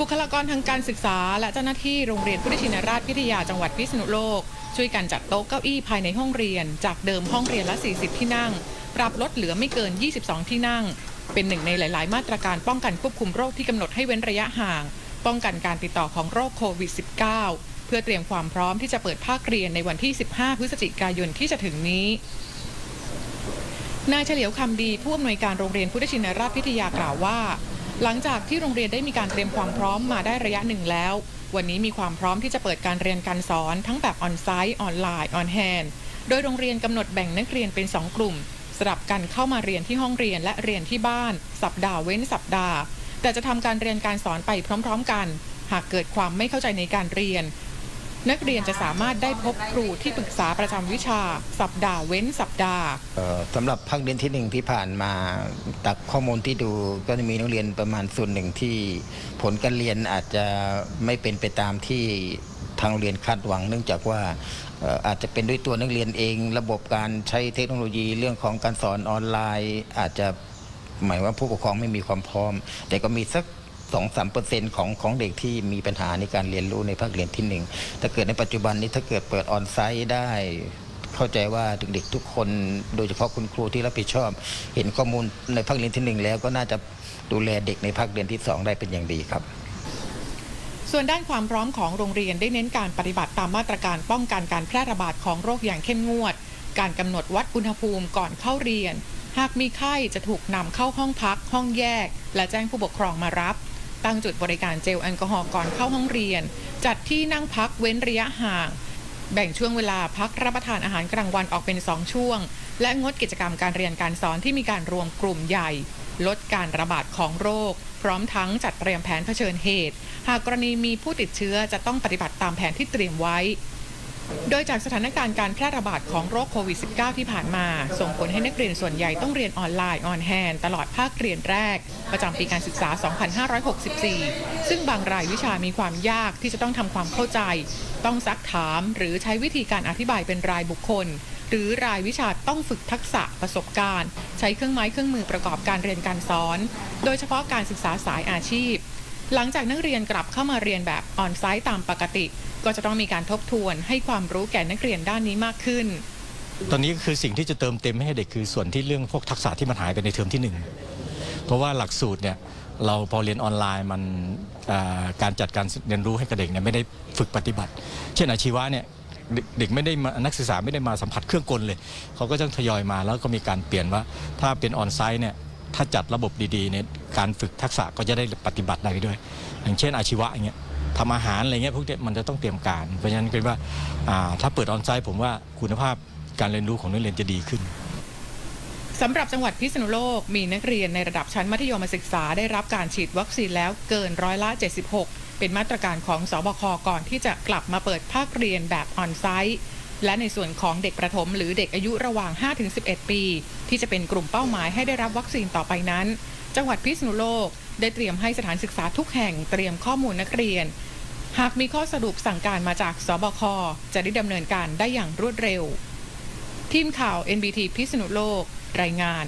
บุคลากรทางการศึกษา และเจ้าหน้าที่โรงเรียนพุทธชินราชพิทยาจังหวัดพิษณุโลก ช่วยกันจัดโต๊ะเก้าอี้ภายในห้องเรียน จากเดิมห้องเรียนละ 40 ที่นั่ง ปรับลดเหลือไม่เกิน 22 ที่นั่ง เป็นหนึ่งในหลาย ๆ มาตรการป้องกันควบคุมโรคที่กำหนดให้เว้นระยะห่าง ป้องกันการติดต่อของโรคโควิด -19 เพื่อเตรียมความพร้อมที่จะเปิดภาคเรียนในวันที่ 15 พฤศจิกายนที่จะถึงนี้นายเฉลียวคำดีผู้อำนวยการโรงเรียนพุทธชินราชพิทยากล่าวว่า หลังจากที่โรงเรียนได้มีการเตรียมความพร้อมมาได้ระยะหนึ่งแล้ว วันนี้มีความพร้อมที่จะเปิดการเรียนการสอนทั้งแบบออนไซต์ออนไลน์ออนแฮนโดยโรงเรียนกำหนดแบ่งนักเรียนเป็น 2 กลุ่มสลับกันเข้ามาเรียนที่ห้องเรียนและเรียนที่บ้าน สัปดาห์เว้นสัปดาห์ แต่จะทำการเรียนการสอนไปพร้อม ๆ กัน หากเกิดความไม่เข้าใจในการเรียน นักเรียนจะสามารถได้พบครูที่ปรึกษาประจำวิชา สัปดาห์เว้นสัปดาห์สำหรับภาคเรียนที่หนึ่งที่ผ่านมาจากข้อมูลที่ดูก็จะมีนักเรียนประมาณส่วนหนึ่งที่ผลการเรียนอาจจะไม่เป็นไปตามที่ทางโรงเรียนคาดหวังเนื่องจากว่าอาจจะเป็นด้วยตัวนักเรียนเอง ระบบการใช้เทคโนโลยีเรื่องของการสอนออนไลน์ อาจจะหมายว่าผู้ปกครองไม่มีความพร้อม แต่ก็มีสัก สองสามเปอร์เซ็นต์ของของเด็กที่มีปัญหาในการเรียนรู้ในภาคเรียนที่หนึ่งถ้าเกิดในปัจจุบันนี้ถ้าเกิดเปิดออนไซต์ได้เข้าใจว่าเด็กๆทุกคนโดยเฉพาะคุณครูที่รับผิดชอบ เห็นข้อมูลในภาคเรียนที่หนึ่งแล้วก็น่าจะดูแลเด็กในภาคเรียนที่สองได้เป็นอย่างดีครับ ส่วนด้านความพร้อมของโรงเรียนได้เน้นการปฏิบัติตามมาตรการป้องกันการแพร่ระบาดของโรคอย่างเข้มงวด การกำหนดวัดอุณหภูมิก่อนเข้าเรียน หากมีไข้จะถูกนำเข้าห้องพัก ห้องแยก และแจ้งผู้ปกครองมารับ ตั้งจุดบริการเจลแอลกอฮอล์ก่อนเข้าห้องเรียน จัดที่นั่งพักเว้นระยะห่าง แบ่งช่วงเวลาพักรับประทานอาหารกลางวันออกเป็น 2 ช่วง และงดกิจกรรมการเรียนการสอนที่มีการรวมกลุ่มใหญ่ ลดการระบาดของโรค พร้อมทั้งจัดเตรียมแผนเผชิญเหตุ หากกรณีมีผู้ติดเชื้อจะต้องปฏิบัติตามแผนที่เตรียมไว้ โดยจากสถานการณ์การแพร่ระบาดของโรคโควิด -19 ที่ผ่านมา ส่งผลให้นักเรียนส่วนใหญ่ต้องเรียนออนไลน์ออนแฮนตลอดภาคเรียนแรก ประจำปีการศึกษา 2564 ซึ่งบางรายวิชามีความยากที่จะต้องทำความเข้าใจ ต้องซักถาม หรือใช้วิธีการอธิบายเป็นรายบุคคล หรือรายวิชาต้องฝึกทักษะประสบการณ์ ใช้เครื่องไม้เครื่องมือประกอบการเรียนการสอน โดยเฉพาะการศึกษาสายอาชีพ หลังจากนักเรียนกลับเข้ามาเรียนแบบออนไซต์ตามปกติ ก็จะต้องมีการทบทวนให้ความรู้แก่นักเรียนด้านนี้มากขึ้น ตอนนี้ก็คือสิ่งที่จะเติมเต็มให้เด็กคือส่วนที่เรื่องพวกทักษะที่มันหายไปในเทอมที่หนึ่งเพราะว่าหลักสูตรเนี่ยเราพอเรียนออนไลน์มันการจัดการเรียนรู้ให้กับเด็กเนี่ยไม่ได้ฝึกปฏิบัติ เช่นอาชีวะเนี่ยเด็กเด็กไม่ได้มานักศึกษาไม่ได้มาสัมผัสเครื่องกลเลย เขาก็ต้องทยอยมาแล้วก็มีการเปลี่ยนว่า ถ้าเป็นออนไซต์เนี่ยถ้าจัดระบบดีๆเนี่ยการฝึกทักษะก็จะได้ปฏิบัติได้ด้วย อย่างเช่นอาชีวะอย่างเงี้ย ทำอาหารอะไรเงี้ยพวกเนี้มันจะต้องเตรียมการ เพราะฉะนั้นเป็นว่าอ่าถ้าเปิดออนไซต์ผมว่าคุณภาพการเรียนรู้ของนักเรียนจะดีขึ้นสำหรับจังหวัดพิษณุโลกมีนักเรียนในระดับชั้นมัธยมศึกษาได้รับการฉีดวัคซีนแล้วเกินร้อยละ 76 เป็นมาตรการของสบคก่อนที่จะกลับมาเปิดภาคเรียนแบบออนไซต์และในส่วนของเด็กประถมหรือเด็กอายุระหว่าง 5-11 ปี ที่จะเป็นกลุ่มเป้าหมายให้ได้รับวัคซีนต่อไปนั้น จังหวัดพิษณุโลก ได้เตรียมให้สถานศึกษาทุกแห่งเตรียมข้อมูลนักเรียน หากมีข้อสรุปสั่งการมาจากสบคจะได้ดำเนินการได้อย่างรวดเร็ว ทีมข่าว NBT พิษณุโลก รายงาน